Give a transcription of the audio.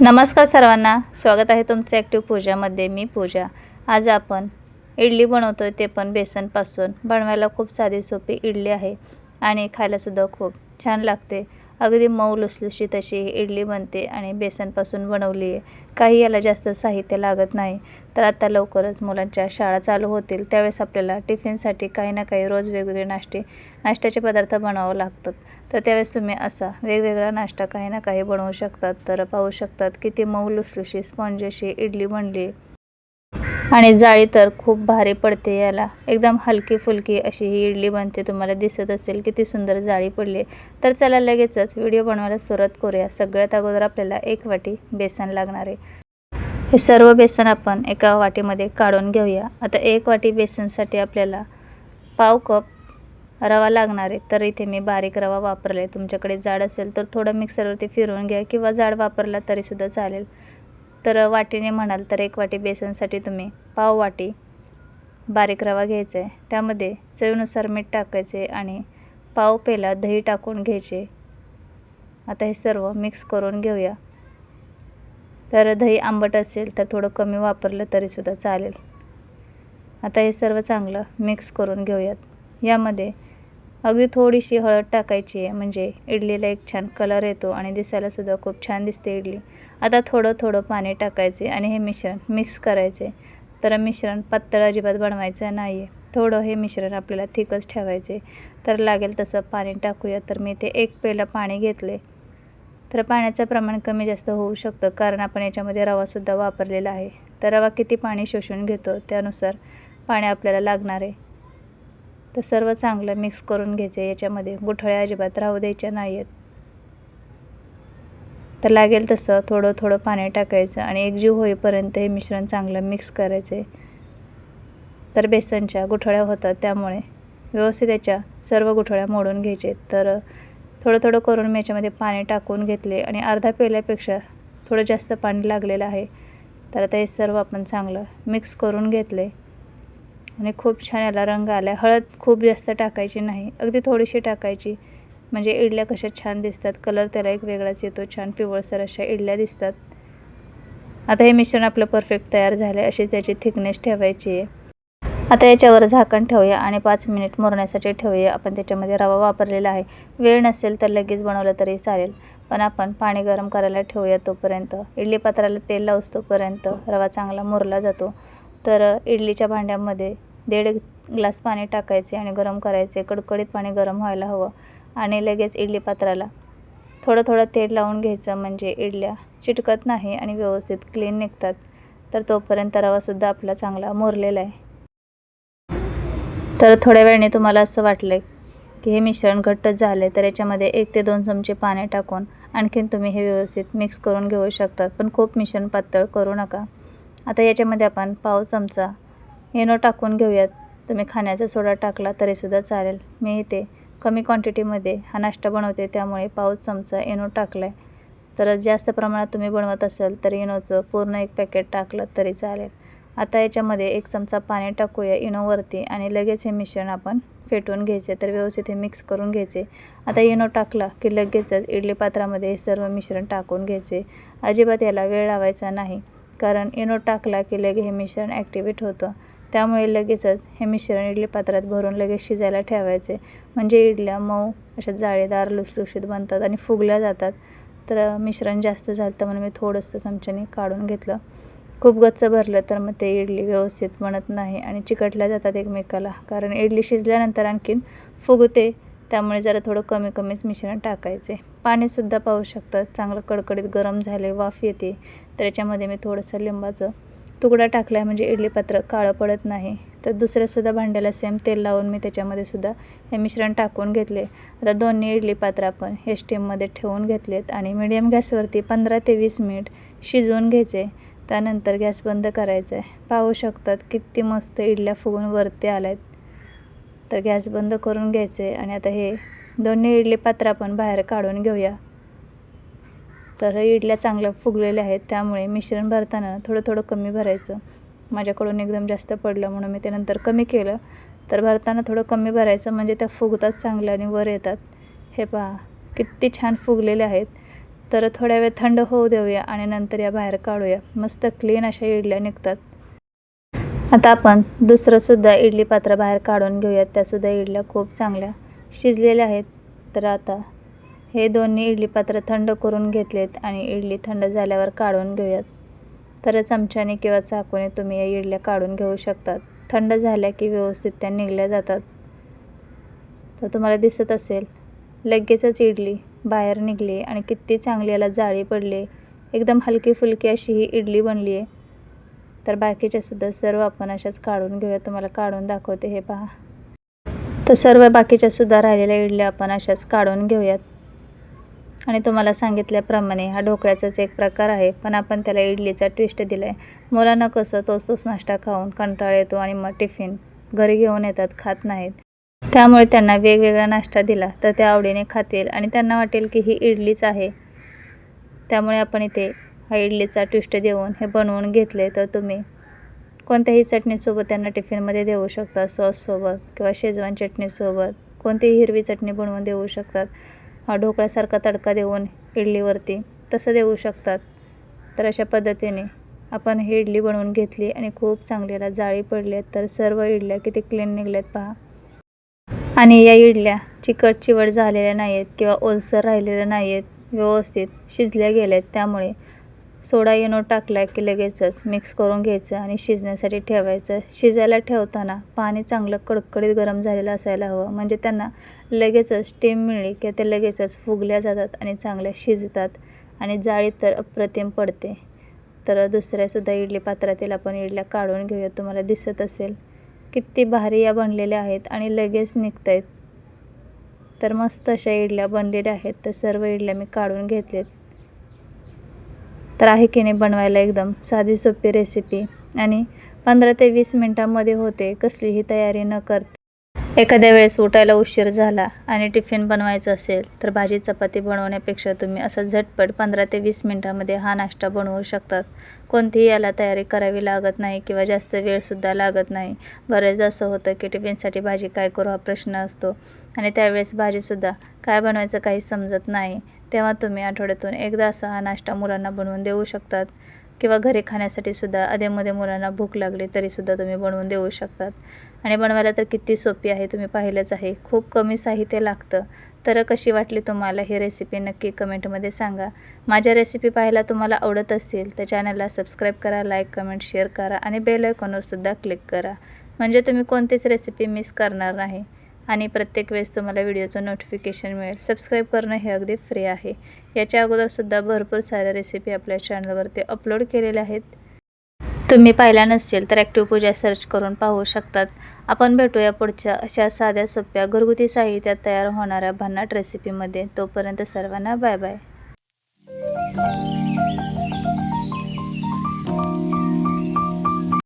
नमस्कार सर्वांना. स्वागत आहे तुमचं ॲक्टिव पूजामध्ये मी पूजा. आज आपण इडली बनवतो ते पण बेसनपासून. बनवायला खूप साधी सोपी इडली आहे आणि खायलासुद्धा खूप छान लागते. अगदी मऊ लुसलुशीत अशी इडली बनते आणि बेसनपासून बनवली आहे. काही याला जास्त साहित्य लागत नाही. तर आता लवकरच मुलांच्या शाळा चालू होतील. त्यावेळेस आपल्याला टिफिनसाठी काही ना काही रोज वेगवेगळे नाश्ते नाश्त्याचे पदार्थ बनवावं लागतात. तर त्यावेळेस तुम्ही असा वेगवेगळा नाश्ता काही ना काही बनवू शकतात. तर पाहू शकतात किती मऊ लुसलुशी स्पॉन्ज अशी इडली बनली आणि जाळी तर खूप भारी पडते याला. एकदम हलकी फुलकी अशी ही इडली बनते तुम्हाला दिसत असेल किती सुंदर जाळी पडली तर चला लगेचच व्हिडिओ बनवायला सुरुवात करूया. सगळ्यात अगोदर आपल्याला एक वाटी बेसन लागणार आहे. हे सर्व बेसन आपण एका वाटीमध्ये काढून घेऊया. आता एक वाटी बेसनसाठी आपल्याला पाव कप रवा लागणार आहे. तर इथे मी बारीक रवा वापरला आहे तुमच्याकडे जाड असेल तर थोडं मिक्सरवरती फिरवून घ्या किंवा जाड वापरला तरीसुद्धा चालेल. तर वाटीने म्हणाल तर एक वाटी बेसनसाठी तुम्ही पाव वाटी बारीक रवा घ्यायचा. आहे त्यामध्ये चवीनुसार मीठ टाकायचे आणि पाव पेला दही टाकून घ्यायचे. आता हे सर्व मिक्स करून घेऊया. तर दही आंबट असेल तर थोडं कमी वापरलं तरीसुद्धा चालेल. आता हे सर्व चांगलं मिक्स करून घेऊयात. यामध्ये अगदी थोडीशी हळद टाकायची आहे. म्हणजे इडलीला एक छान कलर येतो आणि दिसायलासुद्धा खूप छान दिसते इडली. आता थोडं थोडं पाणी टाकायचे आणि हे मिश्रण मिक्स करायचे. तर मिश्रण पातळ अजिबात बनवायचं नाही आहे थोडं हे मिश्रण आपल्याला थिकच ठेवायचे. तर लागेल तसं पाणी टाकूया. तर मी ते एक पेला पाणी घेतले. तर पाण्याचं प्रमाण कमी जास्त होऊ शकतं कारण आपण याच्यामध्ये रवासुद्धा वापरलेला आहे. तर रवा किती पाणी शोषून घेतो त्यानुसार पाणी आपल्याला लागणार आहे. तर सर्व चांगलं मिक्स करून घ्यायचे. याच्यामध्ये गुठळ्या अजिबात राहू द्यायच्या नाही आहेत तर लागेल तसं थोडं थोडं पाणी टाकायचं आणि एकजीव होईपर्यंत हे मिश्रण चांगलं मिक्स करायचे. तर बेसनच्या गुठळ्या होतात त्यामुळे व्यवस्थित याच्या सर्व गुठळ्या मोडून घ्यायचे. तर थोडं थोडं करून मी याच्यामध्ये पाणी टाकून घेतले आणि अर्धा पेल्यापेक्षा थोडं जास्त पाणी लागलेलं आहे. तर आता हे सर्व आपण चांगलं मिक्स करून घेतले. आणि खूप छान याला रंग आला हळद खूप जास्त टाकायची नाही. अगदी थोडीशी टाकायची. म्हणजे इडल्या कशा छान दिसतात. कलर त्याला एक वेगळाच येतो. छान पिवळसर अशा इडल्या दिसतात. आता हे मिश्रण आपलं परफेक्ट तयार झालं आहे अशी त्याची थिकनेस ठेवायची आहे. आता याच्यावर झाकण ठेवूया आणि पाच मिनिट मुरण्यासाठी ठेवूया. आपण त्याच्यामध्ये रवा वापरलेला आहे. वेळ नसेल तर लगेच बनवलं तरी चालेल. पण आपण पाणी गरम करायला ठेवूया तोपर्यंत. इडली पात्राला तेल लावूस तोपर्यंत रवा चांगला मुरला जातो. तर इडलीच्या भांड्यामध्ये दीड ग्लास पाणी टाकायचे आणि गरम करायचे. कडकडीत पाणी गरम व्हायला हवं आणि लगेच इडली पात्राला. थोडं थोडं तेल लावून घ्यायचं म्हणजे इडल्या चिटकत नाही आणि व्यवस्थित क्लीन निघतात. तर तोपर्यंत रवासुद्धा आपला चांगला मुरलेला आहे. तर थोड्या वेळाने तुम्हाला असं वाटलं की हे मिश्रण घट्ट झाले तर याच्यामध्ये एक ते दोन चमचे पाणी टाकून आणखीन तुम्ही हे व्यवस्थित मिक्स करून घेऊ शकतात. पण खूप मिश्रण पातळ करू नका. आता याच्यामध्ये आपण पाव चमचा इनो टाकून घेऊयात. तुम्ही खाण्याचा सोडा टाकला तरीसुद्धा चालेल. मी इथे कमी क्वांटिटीमध्ये हा नाश्ता बनवते त्यामुळे पाव चमचा इनो टाकला आहे तर जास्त प्रमाणात तुम्ही बनवत असाल तर इनोचं पूर्ण एक पॅकेट टाकलं तरी चालेल. आता याच्यामध्ये एक चमचा पाणी टाकूया इनोवरती आणि लगेच हे मिश्रण आपण फेटून घ्यायचे तर व्यवस्थित हे मिक्स करून घ्यायचे. आता इनो टाकला की लगेचच इडली पात्रामध्ये हे सर्व मिश्रण टाकून घ्यायचे. अजिबात याला वेळ लावायचा नाही. कारण इनो टाकला की लगे हे मिश्रण ॲक्टिवेट होतं. त्यामुळे लगेचच हे मिश्रण इडली पात्रात भरून लगेच शिजायला ठेवायचे. म्हणजे इडल्या मऊ अशा जाळीदार लुसलुशीत बनतात आणि फुगल्या जातात. तर मिश्रण जास्त झालं तर म्हणून मी थोडंसं चमच्याने काढून घेतलं. खूप गच्च भरलं तर मग ते इडली व्यवस्थित बनत नाही आणि चिकटल्या जातात एकमेकाला. कारण इडली शिजल्यानंतर आणखीन फुगते. त्यामुळे जरा थोडं कमी कमीच मिश्रण टाकायचे. पाणीसुद्धा पाहू शकतात चांगलं कडकडीत गरम झाले वाफ येते. तर याच्यामध्ये मी थोडंसं लिंबाचं तुकडा टाकला आहे म्हणजे इडली पात्र काळं पडत नाही. तर दुसऱ्यासुद्धा भांड्याला सेम तेल लावून मी त्याच्यामध्ये सुद्धा हे मिश्रण टाकून घेतले. आता दोन्ही इडली पात्र आपण हे स्टीममध्ये ठेवून घेतलेत आणि मिडियम गॅसवरती पंधरा ते वीस मिनिट शिजवून घ्यायचे. त्यानंतर गॅस बंद करायचा आहे पाहू शकतात किती मस्त इडल्या फुगून वरती आल्या आहेत तर गॅस बंद करून घ्यायचे आणि आता हे दोन्ही इडली पात्र आपण बाहेर काढून घेऊया. तर इडल्या चांगल्या फुगलेल्या आहेत त्यामुळे मिश्रण भरताना थोडं थोडं कमी भरायचं. माझ्याकडून एकदम जास्त पडलं म्हणून मी ते नंतर कमी केलं. तर भरताना थोडं कमी भरायचं म्हणजे त्या फुगतात चांगलं आणि वर येतात. हे पहा किती छान फुगलेले आहेत. तर थोड्या वेळ थंड होऊ देऊया आणि नंतर या बाहेर काढूया. मस्त क्लीन अशा इडल्या निघतात. आता आपण दुसरंसुद्धा इडली पात्र बाहेर काढून घेऊयात. त्यासुद्धा इडल्या खूप चांगल्या शिजलेल्या आहेत. तर आता हे दोन्ही इडली पात्र थंड करून घेतलेत आणि इडली थंड झाल्यावर काढून घेऊयात. तर चमच्याने किंवा चाकूने तुम्ही या इडल्या काढून घेऊ शकतात. थंड झाल्या की व्यवस्थित त्या निघल्या जातात. तर तुम्हाला दिसत असेल लगेचच इडली बाहेर निघली आणि किती चांगली याला जाळी पडली. एकदम हलकी फुलकी अशी ही इडली बनली आहे तर बाकीच्यासुद्धा सर्व आपण अशाच काढून घेऊया. तुम्हाला काढून दाखवते हे पहा. तर सर्व बाकीच्या सुद्धा राहिलेल्या इडल्या आपण अशाच काढून घेऊयात. आणि तुम्हाला सांगितल्याप्रमाणे हा ढोकळ्याचाच एक प्रकार आहे. पण आपण त्याला इडलीचा ट्विस्ट दिला आहे मुलांना कसं तोच तोच नाश्ता खाऊन कंटाळा येतो आणि मग टिफिन घरी घेऊन येतात खात नाहीत. त्यामुळे त्यांना वेगवेगळा नाश्ता दिला तर त्या आवडीने खातील आणि त्यांना वाटेल की ही इडलीच आहे. त्यामुळे आपण इथे हा इडलीचा ट्विस्ट देऊन हे बनवून घेतले तर तुम्ही कोणत्याही चटणीसोबत त्यांना टिफिनमध्ये देऊ शकता सॉससोबत किंवा शेजवान चटणीसोबत. कोणतीही हिरवी चटणी बनवून देऊ शकतात. हा ढोकळ्यासारखा तडका देऊन इडलीवरती तसं देऊ शकतात. तर अशा पद्धतीने आपण ही इडली बनवून घेतली आणि खूप चांगलीला जाळी पडल्यात आहेत तर सर्व इडल्या किती क्लीन निघल्यात पहा. आणि या इडल्या चिकट चिवट झालेल्या नाही आहेत किंवा ओलसर राहिलेल्या नाही आहेत व्यवस्थित शिजल्या गेल्या आहेत त्यामुळे सोडा इनो टाकला की लगेचच मिक्स करून घ्यायचं आणि शिजण्यासाठी ठेवायचं. शिजायला ठेवताना पाणी चांगलं कडकडीत गरम झालेलं असायला हवं. म्हणजे त्यांना लगेचच स्टीम मिळली की ते लगेचच फुगल्या जातात आणि चांगल्या शिजतात. आणि जाळी तर अप्रतिम पडते. तर दुसऱ्यासुद्धा इडली पात्रातील आपण इडल्या काढून घेऊया. तुम्हाला दिसत असेल. किती भारी या बनलेल्या आहेत आणि लगेच निघत आहेत तर मस्त अशा इडल्या बनलेल्या आहेत. तर सर्व इडल्या मी काढून घेतलेत. तर आहे की नाही बनवायला एकदम साधी सोपी रेसिपी आणि पंधरा ते वीस मिनटामध्ये होते कसलीही तयारी न करता. एखाद्या वेळेस उठायला उशीर झाला आणि टिफिन बनवायचं असेल तर भाजी चपाती बनवण्यापेक्षा तुम्ही असं झटपट पंधरा ते वीस मिनटामध्ये हा नाश्ता बनवू शकतात कोणतीही याला तयारी करावी लागत नाही किंवा जास्त वेळसुद्धा लागत नाही. बरेचदा असं होतं की टिफिनसाठी भाजी काय करू हा प्रश्न असतो आणि त्यावेळेस भाजीसुद्धा काय बनवायचं काही समजत नाही. तेव्हा तुम्ही आठवड्यातून एकदा असा हा नाश्ता मुलांना बनवून देऊ शकतात. किंवा घरी खाण्यासाठी सुद्धा अधेमध्ये मुलांना भूक लागली तरीसुद्धा तुम्ही बनवून देऊ शकतात. आणि बनवायला तर किती सोपी आहे तुम्ही पाहिलंच आहे. खूप कमी साहित्य लागतं. तर कशी वाटली तुम्हाला ही रेसिपी नक्की कमेंटमध्ये सांगा. माझ्या रेसिपी पाहायला तुम्हाला आवडत असतील तर चॅनलला सबस्क्राईब करा लाईक कमेंट शेअर करा आणि बेल आयकॉनवरसुद्धा क्लिक करा. म्हणजे तुम्ही कोणतीच रेसिपी मिस करणार नाही. आणि प्रत्येक वेळेस तुम्हाला व्हिडिओचं नोटिफिकेशन मिळेल. सबस्क्राईब करणं हे अगदी फ्री आहे. याच्या अगोदरसुद्धा भरपूर साऱ्या रेसिपी आपल्या चॅनलवरती अपलोड केलेल्या आहेत. तुम्ही पाहिला नसेल तर ॲक्टिव्ह पूजा सर्च करून पाहू शकतात. आपण भेटूया पुढच्या अशा साध्या सोप्या घरगुती साहित्यात तयार होणाऱ्या भन्नाट रेसिपीमध्ये तोपर्यंत सर्वांना बाय बाय